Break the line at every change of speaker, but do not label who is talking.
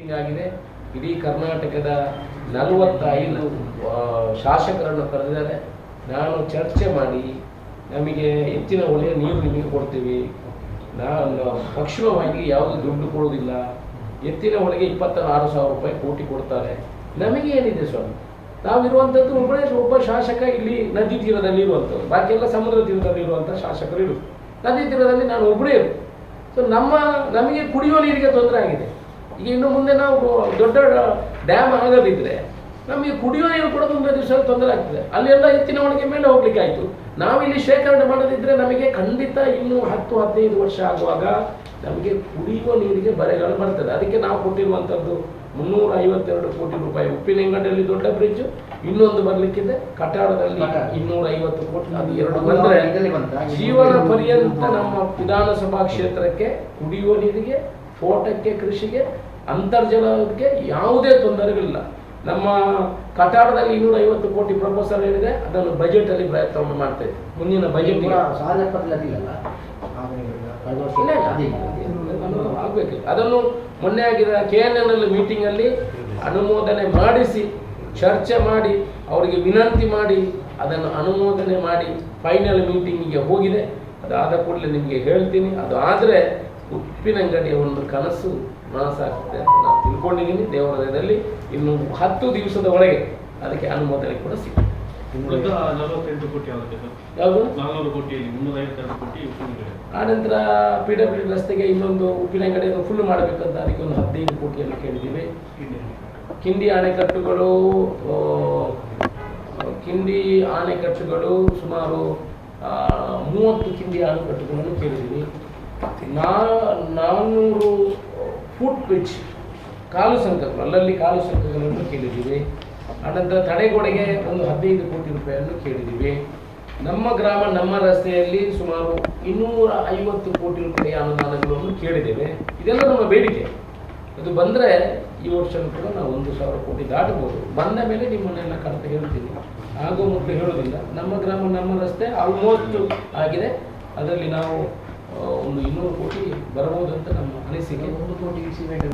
ಆಗಿದೆ. ಇಡೀ ಕರ್ನಾಟಕದ ನಲವತ್ತೈದು ಶಾಸಕರನ್ನು ಕರೆದಿದ್ದಾರೆ. ನಾನು ಚರ್ಚೆ ಮಾಡಿ, ನಮಗೆ ಹೆಚ್ಚಿನ ಒಳ್ಳೆಯ ನೀರು ನಿಮಗೆ ಕೊಡ್ತೀವಿ. ನಾನು ಪಕ್ಷಿಮವಾಗಿ ಯಾವುದು ದುಡ್ಡು ಕೊಡೋದಿಲ್ಲ ಎತ್ತಿನ ಒಳಗೆ ಇಪ್ಪತ್ತಾರು ಸಾವಿರ ರೂಪಾಯಿ ಕೋಟಿ ಕೊಡ್ತಾರೆ. ನಮಗೆ ಏನಿದೆ ಸ್ವಾಮಿ? ನಾವಿರುವಂಥದ್ದು ಒಬ್ಬರೇ ಒಬ್ಬ ಶಾಸಕ ಇಲ್ಲಿ ನದಿ ತೀರದಲ್ಲಿ ಇರುವಂಥದ್ದು ಬಾಕಿ ಎಲ್ಲ ಸಮುದ್ರ ತೀರದಲ್ಲಿ ಇರುವಂಥ ಶಾಸಕರು ಇರು ನದಿ ತೀರದಲ್ಲಿ ನಾನು ಒಬ್ಬರೇ ಇರು ಸೊ ನಮ್ಮ, ನಮಗೆ ಕುಡಿಯುವ ನೀರಿಗೆ ತೊಂದರೆ ಆಗಿದೆ. ಈಗ ಇನ್ನು ಮುಂದೆ ನಾವು ದೊಡ್ಡ ಡ್ಯಾಮ್ ಆಗೋದಿದ್ರೆ ನಮಗೆ ಕುಡಿಯೋ ನೀರು ಕೂಡ ತುಂಬ ದಿವಸ ತೊಂದರೆ ಆಗ್ತದೆ. ಅಲ್ಲೆಲ್ಲ ಎತ್ತಿನ ಒಳಗೆ ಮೇಲೆ ಹೋಗ್ಲಿಕ್ಕೆ ಆಯ್ತು. ನಾವಿಲ್ಲಿ ಶೇಖರಣೆ ಮಾಡದಿದ್ರೆ ನಮಗೆ ಖಂಡಿತ ಇನ್ನು ಹತ್ತು ಹದಿನೈದು ವರ್ಷ ಆಗುವಾಗ ನಮಗೆ ಕುಡಿಯುವ ನೀರಿಗೆ ಬರೆಗಳು ಬರ್ತದೆ. ಅದಕ್ಕೆ ನಾವು ಕೊಟ್ಟಿರುವಂಥದ್ದು ಮುನ್ನೂರ ಐವತ್ತೆರಡು ಕೋಟಿ ರೂಪಾಯಿ. ಉಪ್ಪಿನಂಗಡಿಯಲ್ಲಿ ದೊಡ್ಡ ಬ್ರಿಡ್ಜ್ ಇನ್ನೊಂದು ಬರ್ಲಿಕ್ಕಿದೆ. ಕಟಾಡದಲ್ಲಿ
ಕಟಾಡ.
ಇನ್ನೂರ ಐವತ್ತು ಕೋಟಿ. ಅದು ಎರಡು ಬಂದರೆ? ಜೀವನ ಪರ್ಯಂತ ನಮ್ಮ ವಿಧಾನಸಭಾ ಕ್ಷೇತ್ರಕ್ಕೆ ಕುಡಿಯುವ ನೀರಿಗೆ ತೋಟಕ್ಕೆ ಕೃಷಿಗೆ ಅಂತರ್ಜಲಕ್ಕೆ ಯಾವುದೇ ತೊಂದರೆಗಳಿಲ್ಲ. ನಮ್ಮ ಕಟಾಡದಲ್ಲಿ ಇನ್ನೂರ ಐವತ್ತು ಕೋಟಿ ಪ್ರಪೋಸಲ್ ಹೇಳಿದೆ ಅದನ್ನು ಬಜೆಟ್ ಅಲ್ಲಿ ಪ್ರಯತ್ನ ಮಾಡ್ತೇವೆ ಮುಂದಿನ ಬಜೆಟ್
ಅದಿಲ್ಲ.
ಅದನ್ನು ಮೊನ್ನೆ ಆಗಿದ ಕೆ ಎನ್ ಎನ್ ಅಲ್ಲಿ ಮೀಟಿಂಗ್ ಅಲ್ಲಿ ಅನುಮೋದನೆ ಮಾಡಿಸಿ ಚರ್ಚೆ ಮಾಡಿ ಅವರಿಗೆ ವಿನಂತಿ ಮಾಡಿ ಅದನ್ನು ಅನುಮೋದನೆ ಮಾಡಿ ಫೈನಲ್ ಮೀಟಿಂಗಿಗೆ ಹೋಗಿದೆ. ಅದಾದ ಕೂಡಲೇ ನಿಮಗೆ ಹೇಳ್ತೀನಿ. ಅದು ಆದರೆ ಉಪ್ಪಿನಂಗಡಿಯ ಒಂದು ಕನಸು ನನಸಾಗ್ತದೆ ಅಂತ ನಾನು ತಿಳ್ಕೊಂಡಿದ್ದೀನಿ ದೇವಾಲಯದಲ್ಲಿ ಇನ್ನು ಹತ್ತು ದಿವಸದ ಒಳಗೆ ಅದಕ್ಕೆ ಅನುಮೋದನೆ ಕೂಡ
ಉಪ್ಪಿನಂಗಡಿ.
ಆನಂತರ ಪಿ ಡಬ್ಲ್ಯೂ ರಸ್ತೆಗೆ ಇನ್ನೊಂದು ಉಪ್ಪಿನಂಗಡಿಯನ್ನು ಫುಲ್ ಮಾಡಬೇಕಂತ ಅದಕ್ಕೆ ಒಂದು ಹದಿನೈದು ಕೋಟಿಯನ್ನು ಕೇಳಿದ್ದೀವಿ. ಕಿಂಡಿ ಅಣೆಕಟ್ಟುಗಳು ಕಿಂಡಿ ಆಣೆಕಟ್ಟುಗಳು ಸುಮಾರು ಮೂವತ್ತು ಕಿಂಡಿ ಅಣೆಕಟ್ಟುಗಳನ್ನು ಕೇಳಿದ್ದೀವಿ. ನಾ ನಾನ್ನೂರು ಫುಟ್ ಪಿಚ್ ಕಾಲು ಸಂಕಲ್ಪ, ಅಲ್ಲಲ್ಲಿ ಕಾಲು ಸಂಕಲ್ಪಗಳನ್ನು ಕೇಳಿದ್ದೀವಿ. ಅನಂತರ ತಡೆಗೋಡೆಗೆ ಒಂದು ಹದಿನೈದು ಕೋಟಿ ರೂಪಾಯಿಯನ್ನು ಕೇಳಿದ್ದೀವಿ. ನಮ್ಮ ಗ್ರಾಮ, ನಮ್ಮ ರಸ್ತೆಯಲ್ಲಿ ಸುಮಾರು ಇನ್ನೂರ ಐವತ್ತು ಕೋಟಿ ರೂಪಾಯಿ ಅನುದಾನಗಳನ್ನು ಕೇಳಿದ್ದೇವೆ. ಇದೆಲ್ಲ ನಮ್ಮ ಬೇಡಿಕೆ. ಅದು ಬಂದರೆ ಈ ವರ್ಷ ಕೂಡ ನಾವು ಒಂದು ಸಾವಿರ ಕೋಟಿ ದಾಟಬಹುದು. ಬಂದ ಮೇಲೆ ನಿಮ್ಮನ್ನೆಲ್ಲ ಕರೆತ ಹೇಳ್ತೀನಿ. ಆಗೋ ಮೊದಲು ಹೇಳೋದಿಲ್ಲ. ನಮ್ಮ ಗ್ರಾಮ, ನಮ್ಮ ರಸ್ತೆ ಆಲ್ಮೋಸ್ಟ್ ಆಗಿದೆ. ಅದರಲ್ಲಿ ನಾವು ಒಂದು ಇನ್ನೂರು ಕೋಟಿ ಬರಬಹುದು ಅಂತ ನಮ್ಮ ಅನಿಸಿಕೆ.
ಒಂದು ಕೋಟಿ ಸಿಮೆಂಟ್.